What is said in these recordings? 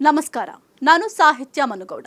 ನಮಸ್ಕಾರ. ನಾನು ಸಾಹಿತ್ಯ ಮನುಗೌಡ.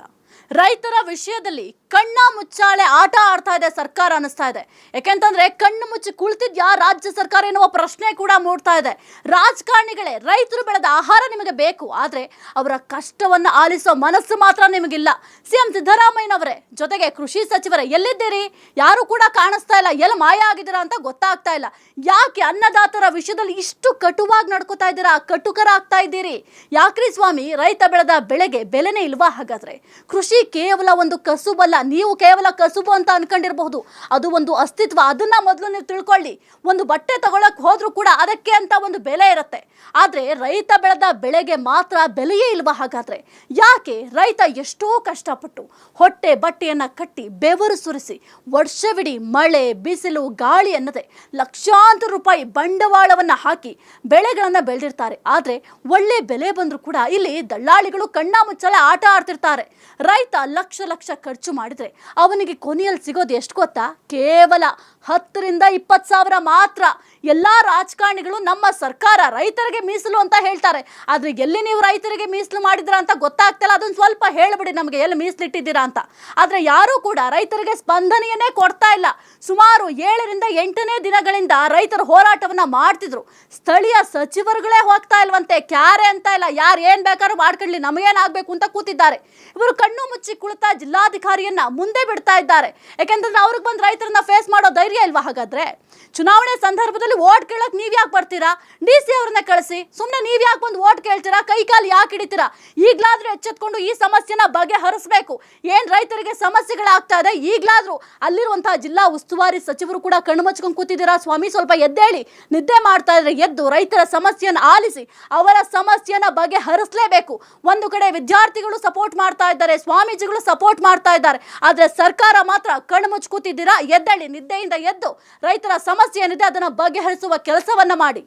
ರೈತರ ವಿಷಯದಲ್ಲಿ ಕಣ್ಣ ಮುಚ್ಚಾಳೆ ಆಟ ಆಡ್ತಾ ಇದೆ, ಸರ್ಕಾರ ಅನಿಸ್ತಾ ಇದೆ. ಯಾಕೆಂತಂದ್ರೆ ಕಣ್ಣು ಮುಚ್ಚಿ ಕುಳಿತಿದ್ಯಾ ರಾಜ್ಯ ಸರ್ಕಾರ ಎನ್ನುವ ಪ್ರಶ್ನೆ ಕೂಡ ಮೂಡ್ತಾ ಇದೆ. ರಾಜಕಾರಣಿಗಳೇ, ರೈತರು ಬೆಳೆದ ಆಹಾರ ನಿಮಗೆ ಬೇಕು, ಆದ್ರೆ ಅವರ ಕಷ್ಟವನ್ನ ಆಲಿಸೋ ಮನಸ್ಸು ಮಾತ್ರ ನಿಮಗಿಲ್ಲ. ಸಿಎಂ ಸಿದ್ದರಾಮಯ್ಯನವರೇ, ಜೊತೆಗೆ ಕೃಷಿ ಸಚಿವರೇ, ಎಲ್ಲಿದ್ದೀರಿ? ಯಾರು ಕೂಡ ಕಾಣಿಸ್ತಾ ಇಲ್ಲ. ಎಲ್ಲಿ ಮಾಯ ಆಗಿದ್ದೀರಾ ಅಂತ ಗೊತ್ತಾಗ್ತಾ ಇಲ್ಲ. ಯಾಕೆ ಅನ್ನದಾತರ ವಿಷಯದಲ್ಲಿ ಇಷ್ಟು ಕಟುವಾಗಿ ನಡ್ಕೋತಾ ಇದ್ದೀರಾ? ಕಟುಕರ ಆಗ್ತಾ ಇದ್ದೀರಿ. ಯಾಕ್ರಿ ಸ್ವಾಮಿ, ರೈತ ಬೆಳೆದ ಬೆಳೆಗೆ ಬೆಲೆನೇ ಇಲ್ವಾ ಹಾಗಾದ್ರೆ? ಕೃಷಿ ಕೇವಲ ಒಂದು ಕಸುಬಲ್ಲ, ನೀವು ಕೇವಲ ಕಸುಬು ಅಂತ ಅನ್ಕೊಂಡಿರಬಹುದು. ಅದು ಒಂದು ಅಸ್ತಿತ್ವ, ಅದನ್ನ ಮೊದಲು ನೀವು ತಿಳ್ಕೊಳ್ಳಿ. ಒಂದು ಬಟ್ಟೆ ತಗೊಳಕ್ ಹೋದ್ರೂ ಕೂಡ ಅದಕ್ಕೆ ಅಂತ ಒಂದು ಬೆಲೆ ಇರುತ್ತೆ. ಆದ್ರೆ ರೈತ ಬೆಳೆದ ಬೆಳೆಗೆ ಮಾತ್ರ ಬೆಲೆಯೇ ಇಲ್ವಾ ಹಾಗಾದ್ರೆ? ಯಾಕೆ ರೈತ ಎಷ್ಟೋ ಕಷ್ಟಪಟ್ಟು ಹೊಟ್ಟೆ ಬಟ್ಟೆಯನ್ನ ಕಟ್ಟಿ ಬೆವರು ಸುರಿಸಿ ವರ್ಷವಿಡೀ ಮಳೆ, ಬಿಸಿಲು, ಗಾಳಿ ಅನ್ನದೆ ಲಕ್ಷಾಂತರ ರೂಪಾಯಿ ಬಂಡವಾಳವನ್ನ ಹಾಕಿ ಬೆಳೆಗಳನ್ನ ಬೆಳೆದಿರ್ತಾರೆ. ಆದ್ರೆ ಒಳ್ಳೆ ಬೆಲೆ ಬಂದರೂ ಕೂಡ ಇಲ್ಲಿ ದಳ್ಳಾಳಿಗಳು ಕಣ್ಣ ಮುಚ್ಚಲೆ ಆಟ ಆಡ್ತಿರ್ತಾರೆ. ರೈತ ಲಕ್ಷ ಲಕ್ಷ ಖರ್ಚು ಮಾಡಿದ್ರೆ ಅವನಿಗೆ ಕೊನೆಯಲ್ಲಿ ಸಿಗೋದು ಎಷ್ಟು ಗೊತ್ತಾ? ಕೇವಲ ಹತ್ತರಿಂದ ಇಪ್ಪತ್ತು ಸಾವಿರ ಮಾತ್ರ. ಎಲ್ಲ ರಾಜಕಾರಣಿಗಳು ನಮ್ಮ ಸರ್ಕಾರ ರೈತರಿಗೆ ಮೀಸಲು ಅಂತ ಹೇಳ್ತಾರೆ. ಆದರೆ ಎಲ್ಲಿ ನೀವು ರೈತರಿಗೆ ಮೀಸಲು ಮಾಡಿದ್ರ ಅಂತ ಗೊತ್ತಾಗ್ತಿಲ್ಲ. ಅದನ್ನು ಸ್ವಲ್ಪ ಹೇಳಿಬಿಡಿ ನಮಗೆ, ಎಲ್ಲಿ ಮೀಸಲಿಟ್ಟಿದ್ದೀರಾ ಅಂತ. ಆದರೆ ಯಾರೂ ಕೂಡ ರೈತರಿಗೆ ಸ್ಪಂದನೆಯನ್ನೇ ಕೊಡ್ತಾ ಇಲ್ಲ. ಸುಮಾರು ಏಳರಿಂದ ಎಂಟನೇ ದಿನಗಳಿಂದ ರೈತರ ಹೋರಾಟವನ್ನು ಮಾಡ್ತಿದ್ರು. ಸ್ಥಳೀಯ ಸಚಿವರುಗಳೇ ಹೋಗ್ತಾ ಇಲ್ವಂತೆ, ಕ್ಯಾರೆ ಅಂತ ಇಲ್ಲ. ಯಾರು ಏನು ಬೇಕಾದ್ರೂ ಮಾಡ್ಕೊಳ್ಳಿ ನಮಗೇನಾಗಬೇಕು ಅಂತ ಕೂತಿದ್ದಾರೆ. ಇವರು ಕಣ್ಣು ಮುಚ್ಚಿ ಕುಳಿತ ಜಿಲ್ಲಾಧಿಕಾರಿಯನ್ನ ಮುಂದೆ ಬಿಡ್ತಾ ಇದ್ದಾರೆ. ಯಾಕೆಂದ್ರೆ ಅವ್ರಿಗೆ ಬಂದು ರೈತರನ್ನ ಫೇಸ್ ಮಾಡೋ ಧೈರ್ಯ ಇಲ್ವಾ ಹಾಗಾದ್ರೆ? ಚುನಾವಣೆ ಸಂದರ್ಭದಲ್ಲಿ ಓಟ್ ಕೇಳಕ್ ನೀವ್ ಯಾಕೆ ಬರ್ತೀರಾ? ಡಿ ಸಿ ಅವ್ರನ್ನ ಕಳಿಸಿ. ಸುಮ್ಮನೆ ನೀವ್ ಯಾಕೆ ಬಂದು ಓಟ್ ಕೇಳ್ತೀರಾ? ಕೈ ಕಾಲು ಯಾಕೆ ಹಿಡಿತೀರಾ? ಈಗಲಾದ್ರೂ ಎಚ್ಚೆತ್ಕೊಂಡು ಈ ಸಮಸ್ಯೆನ ಬಗೆಹರಿಸಬೇಕು. ಏನ್ ರೈತರಿಗೆ ಸಮಸ್ಯೆಗಳಾಗ್ತಾ ಇದೆ? ಈಗಲಾದ್ರೂ ಅಲ್ಲಿರುವಂತಹ ಜಿಲ್ಲಾ ಉಸ್ತುವಾರಿ ಸಚಿವರು ಕೂಡ ಕಣ್ಣು ಮುಚ್ಕೊಂಡು ಕೂತಿದ್ದೀರಾ? ಸ್ವಾಮಿ, ಸ್ವಲ್ಪ ಎದ್ದೇಳಿ. ನಿದ್ದೆ ಮಾಡ್ತಾ ಇದ್ರೆ ಎದ್ದು ರೈತರ ಸಮಸ್ಯೆಯನ್ನು ಆಲಿಸಿ, ಅವರ ಸಮಸ್ಯೆನ ಬಗೆಹರಿಸಲೇಬೇಕು. ಒಂದು ಕಡೆ ವಿದ್ಯಾರ್ಥಿಗಳು ಸಪೋರ್ಟ್ ಮಾಡ್ತಾ ಇದ್ದಾರೆ, ಸ್ವಾಮೀಜಿಗಳು ಸಪೋರ್ಟ್ ಮಾಡ್ತಾ ಇದ್ದಾರೆ. ಆದ್ರೆ ಸರ್ಕಾರ ಮಾತ್ರ ಕಣ್ಣು ಮುಚ್ಚಿ ಎದ್ದೇಳಿ, ನಿದ್ದೆಯಿಂದ ಎದ್ದು ರೈತರ ಸಮಸ್ಯೆ ಏನಿದೆ ಅದನ್ನ ಬಗೆಹರಿಸುವ ಕೆಲಸವನ್ನ ಮಾಡಿ.